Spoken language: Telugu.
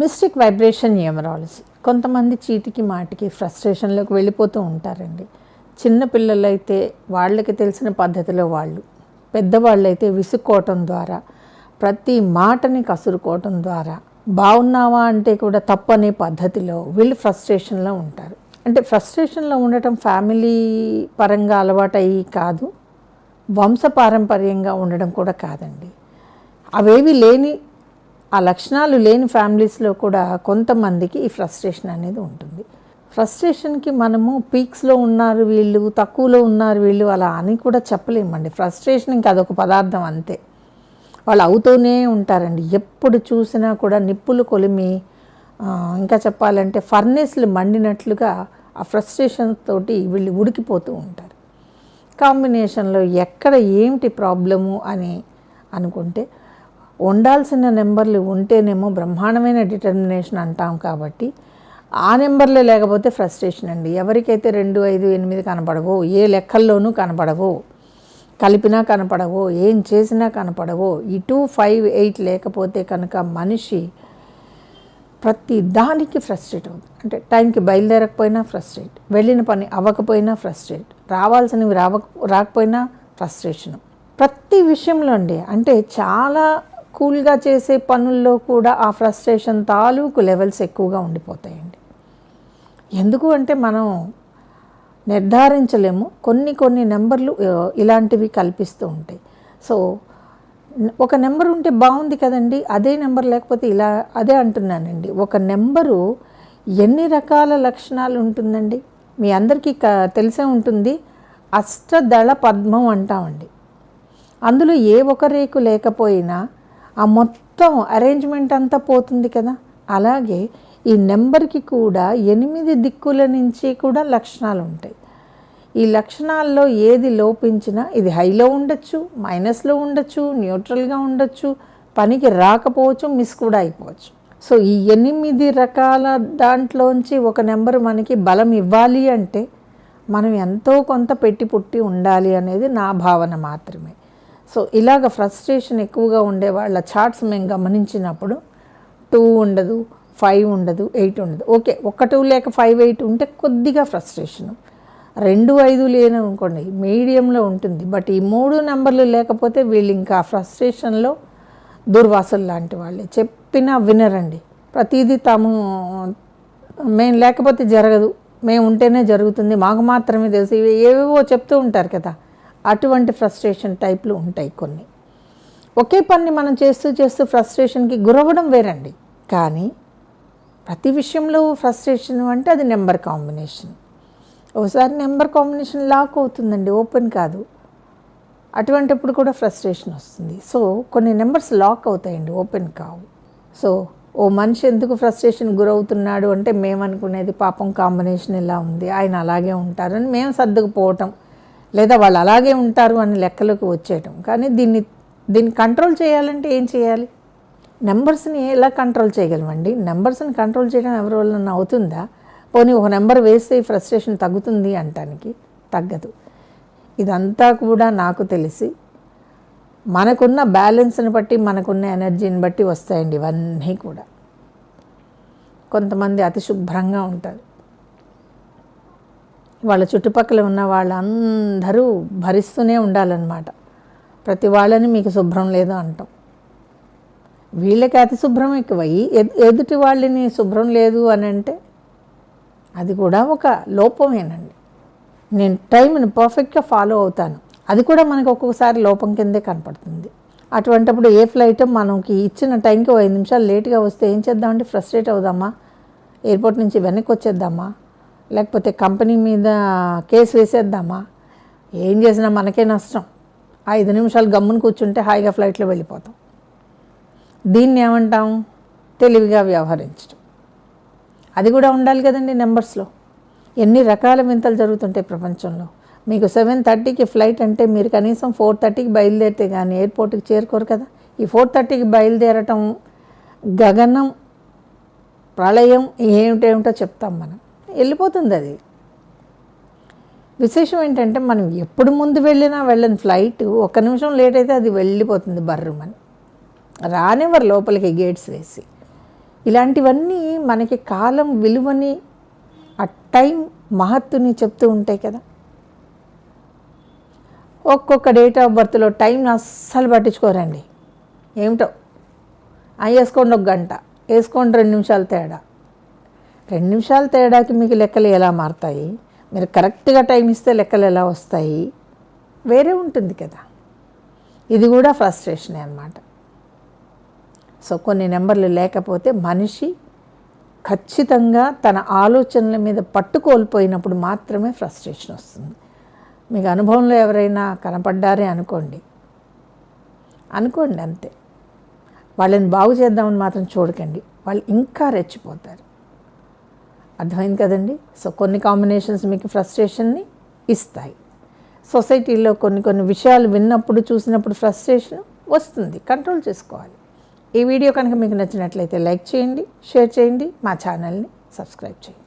Mystic vibration numerology. కొంతమంది చీటికి మాటికి ఫ్రస్ట్రేషన్లోకి వెళ్ళిపోతూ ఉంటారండి. చిన్నపిల్లలైతే వాళ్ళకి తెలిసిన పద్ధతిలో వాళ్ళు పెద్దవాళ్ళైతే విసుక్కోవటం ద్వారా ప్రతి మాటని కసురుకోవటం ద్వారా బాగున్నావా అంటే కూడా తప్పనే పద్ధతిలో వీళ్ళు ఫ్రస్ట్రేషన్లో ఉంటారు. అంటే ఫ్రస్ట్రేషన్లో ఉండటం ఫ్యామిలీ పరంగా అలవాటయ్యి కాదు వంశపారంపర్యంగా ఉండడం కూడా కాదండి. అవేవి లేని ఆ లక్షణాలు లేని ఫ్యామిలీస్లో కూడా కొంతమందికి ఈ ఫ్రస్ట్రేషన్ అనేది ఉంటుంది. ఫ్రస్ట్రేషన్కి మనము పీక్స్లో ఉన్నారు వీళ్ళు తక్కువలో ఉన్నారు వీళ్ళు అలా అని కూడా చెప్పలేమండి. ఫ్రస్ట్రేషన్ ఇంకా అదొక పదార్థం అంతే. వాళ్ళు అవుతూనే ఉంటారండి. ఎప్పుడు చూసినా కూడా నిప్పులు కొలిమి ఇంకా చెప్పాలంటే ఫర్నేస్లు మండినట్లుగా ఆ ఫ్రస్ట్రేషన్ తోటి వీళ్ళు ఉడికిపోతూ ఉంటారు. కాంబినేషన్లో ఎక్కడ ఏమిటి ప్రాబ్లము అని అనుకుంటే ఉండాల్సిన నెంబర్లు ఉంటేనేమో బ్రహ్మాండమైన డిటర్మినేషన్ అంటాం కాబట్టి ఆ నెంబర్లే లేకపోతే ఫ్రస్ట్రేషన్ అండి. ఎవరికైతే రెండు ఐదు ఎనిమిది కనపడవో ఏ లెక్కల్లోనూ కనపడవో కలిపినా కనపడవో ఏం చేసినా కనపడవో ఈ టూ ఫైవ్ ఎయిట్ లేకపోతే కనుక మనిషి ప్రతి దానికి ఫ్రస్ట్రేట్ అవుతుంది. అంటే టైంకి బయలుదేరకపోయినా ఫ్రస్ట్రేట్ వెళ్ళిన పని అవ్వకపోయినా ఫ్రస్ట్రేట్ రావాల్సినవి రావ రాకపోయినా ఫ్రస్ట్రేషన్. ప్రతి విషయంలో అండి అంటే చాలా కూల్గా చేసే పనుల్లో కూడా ఆ ఫ్రస్ట్రేషన్ తాలూకు లెవెల్స్ ఎక్కువగా ఉండిపోతాయండి. ఎందుకు అంటే మనం నిర్ధారించలేము. కొన్ని కొన్ని నెంబర్లు ఇలాంటివి కల్పిస్తూ ఉంటాయి. సో ఒక నెంబర్ ఉంటే బాగుంది కదండి అదే నెంబర్ లేకపోతే ఇలా అదే అంటున్నానండి. ఒక నెంబరు ఎన్ని రకాల లక్షణాలు ఉంటుందండి? మీ అందరికీ క తెలిసే ఉంటుంది. అష్టదళ పద్మం అంటామండి. అందులో ఏ ఒక రేకు లేకపోయినా ఆ మొత్తం అరేంజ్మెంట్ అంతా పోతుంది కదా. అలాగే ఈ నెంబర్కి కూడా ఎనిమిది దిక్కుల నుంచి కూడా లక్షణాలు ఉంటాయి. ఈ లక్షణాల్లో ఏది లోపించినా ఇది హైలో ఉండొచ్చు మైనస్లో ఉండొచ్చు న్యూట్రల్గా ఉండొచ్చు పనికి రాకపోవచ్చు మిస్ కూడా అయిపోవచ్చు. సో ఈ ఎనిమిది రకాల దాంట్లోంచి ఒక నెంబర్ మనకి బలం ఇవ్వాలి అంటే మనం ఎంతో కొంత పెట్టి పుట్టి ఉండాలి అనేది నా భావన మాత్రమే. సో ఇలాగ ఫ్రస్ట్రేషన్ ఎక్కువగా ఉండే వాళ్ళ చార్ట్స్ మేము గమనించినప్పుడు టూ ఉండదు ఫైవ్ ఉండదు ఎయిట్ ఉండదు. ఓకే ఒక టూ లేక ఫైవ్ ఎయిట్ ఉంటే కొద్దిగా ఫ్రస్ట్రేషన్ రెండు ఐదు లేననుకోండి మీడియంలో ఉంటుంది. బట్ ఈ మూడు నెంబర్లు లేకపోతే వీళ్ళు ఇంకా ఫ్రస్ట్రేషన్లో దుర్వాసులు లాంటి వాళ్ళే. చెప్పినా వినరండి. ప్రతిదీ తాము మేము లేకపోతే జరగదు. మేము ఉంటేనే జరుగుతుంది. మాకు మాత్రమే తెలుసు. ఇవి ఏవేవో చెప్తూ ఉంటారు కదా. అటువంటి ఫ్రస్ట్రేషన్ టైప్లు ఉంటాయి కొన్ని. ఒకే పని మనం చేస్తూ చేస్తూ ఫ్రస్ట్రేషన్కి గురవ్వడం వేరండి. కానీ ప్రతి విషయంలో ఫ్రస్ట్రేషన్ అంటే అది నెంబర్ కాంబినేషన్. ఒకసారి నెంబర్ కాంబినేషన్ లాక్ అవుతుందండి ఓపెన్ కాదు. అటువంటిప్పుడు కూడా ఫ్రస్ట్రేషన్ వస్తుంది. సో కొన్ని నెంబర్స్ లాక్ అవుతాయండి ఓపెన్ కావు. సో ఓ మనిషి ఎందుకు ఫ్రస్ట్రేషన్ గురవుతున్నాడు అంటే మేము అనుకునేది పాపం కాంబినేషన్ ఇలా ఉంది ఆయన అలాగే ఉంటారని మేము సర్దుకుపోవటం. లేదా వాళ్ళు అలాగే ఉంటారు అని లెక్కలోకి వచ్చేయటం. కానీ దీన్ని దీన్ని కంట్రోల్ చేయాలంటే ఏం చేయాలి? నెంబర్స్ని ఎలా కంట్రోల్ చేయగలమండి? నెంబర్స్ని కంట్రోల్ చేయడం ఎవరి వల్ల అవుతుందా? పోనీ ఒక నెంబర్ వేస్తే ఫ్రస్ట్రేషన్ తగ్గుతుంది అంటానికి తగ్గదు. ఇదంతా కూడా నాకు తెలిసి మనకున్న బ్యాలెన్స్ని బట్టి మనకున్న ఎనర్జీని బట్టి వస్తాయండి ఇవన్నీ కూడా. కొంతమంది అతి శుభ్రంగా ఉంటారు. వాళ్ళ చుట్టుపక్కల ఉన్న వాళ్ళందరూ భరిస్తూనే ఉండాలన్నమాట. ప్రతి వాళ్ళని మీకు శుభ్రం లేదు అంటాం. వీళ్ళకి అతి శుభ్రం ఎక్కువయ్యి ఎదుటి వాళ్ళని శుభ్రం లేదు అని అంటే అది కూడా ఒక లోపమేనండి. నేను టైంని పర్ఫెక్ట్గా ఫాలో అవుతాను. అది కూడా మనకు ఒక్కొక్కసారి లోపం కిందే కనపడుతుంది. అటువంటప్పుడు ఏ ఫ్లైట్ మనకి ఇచ్చిన టైంకి ఓ ఐదు నిమిషాలు లేట్గా వస్తే ఏం చేద్దామంటే ఫ్రస్ట్రేట్ అవుదామా? ఎయిర్పోర్ట్ నుంచి వెనక్కి వచ్చేద్దామా? లేకపోతే కంపెనీ మీద కేసు వేసేద్దామా? ఏం చేసినా మనకే నష్టం. ఐదు నిమిషాలు గమ్మున కూర్చుంటే హాయిగా ఫ్లైట్లో వెళ్ళిపోతాం. దీన్ని ఏమంటాం? తెలివిగా వ్యవహరించడం అది కూడా ఉండాలి కదండి నెంబర్స్లో. ఎన్ని రకాల వింతలు జరుగుతుంటాయి ప్రపంచంలో. మీకు సెవెన్ థర్టీకి ఫ్లైట్ అంటే మీరు కనీసం ఫోర్ థర్టీకి బయలుదేరితే కానీ ఎయిర్పోర్ట్కి చేరుకోరు కదా. ఈ ఫోర్ థర్టీకి బయలుదేరటం గగనం ప్రళయం ఏమిటేమిటో చెప్తాం మనం. వెళ్ళిపోతుంది అది విశేషం ఏంటంటే మనం ఎప్పుడు ముందు వెళ్ళినా వెళ్ళని. ఫ్లైట్ ఒక్క నిమిషం లేట్ అయితే అది వెళ్ళిపోతుంది బర్రమని రానివ్వరు లోపలికి గేట్స్ వేసి. ఇలాంటివన్నీ మనకి కాలం విలువని ఆ టైం మహత్తుని చెప్తూ ఉంటాయి కదా. ఒక్కొక్క డేట్ ఆఫ్ బర్త్లో టైం అస్సలు పట్టించుకోరండి. ఏమిటో? ఆ వేసుకోండి ఒక గంట వేసుకోండి రెండు నిమిషాలు తేడా. రెండు నిమిషాల తేడాకి మీకు లెక్కలు ఎలా మారుతాయి? మీరు కరెక్ట్గా టైం ఇస్తే లెక్కలు ఎలా వస్తాయి? వేరే ఉంటుంది కదా. ఇది కూడా ఫ్రస్ట్రేషనే అనమాట సో కొన్ని నెంబర్లు లేకపోతే మనిషి ఖచ్చితంగా తన ఆలోచనల మీద పట్టుకోల్పోయినప్పుడు మాత్రమే ఫ్రస్ట్రేషన్ వస్తుంది. మీకు అనుభవంలో ఎవరైనా కనపడ్డారే అనుకోండి. అనుకోండి అంతే. వాళ్ళని బాగు చేద్దామని మాత్రం చూడకండి. వాళ్ళు ఇంకా రెచ్చిపోతారు. అర్థమైంది కదండి? సో కొన్ని కాంబినేషన్స్ మీకు ఫ్రస్ట్రేషన్ని ఇస్తాయి. సొసైటీలో కొన్ని కొన్ని విషయాలు విన్నప్పుడు చూసినప్పుడు ఫ్రస్ట్రేషన్ వస్తుంది. కంట్రోల్ చేసుకోవాలి. ఈ వీడియో కనుక మీకు నచ్చినట్లయితే లైక్ చేయండి షేర్ చేయండి మా ఛానల్ని సబ్స్క్రైబ్ చేయండి.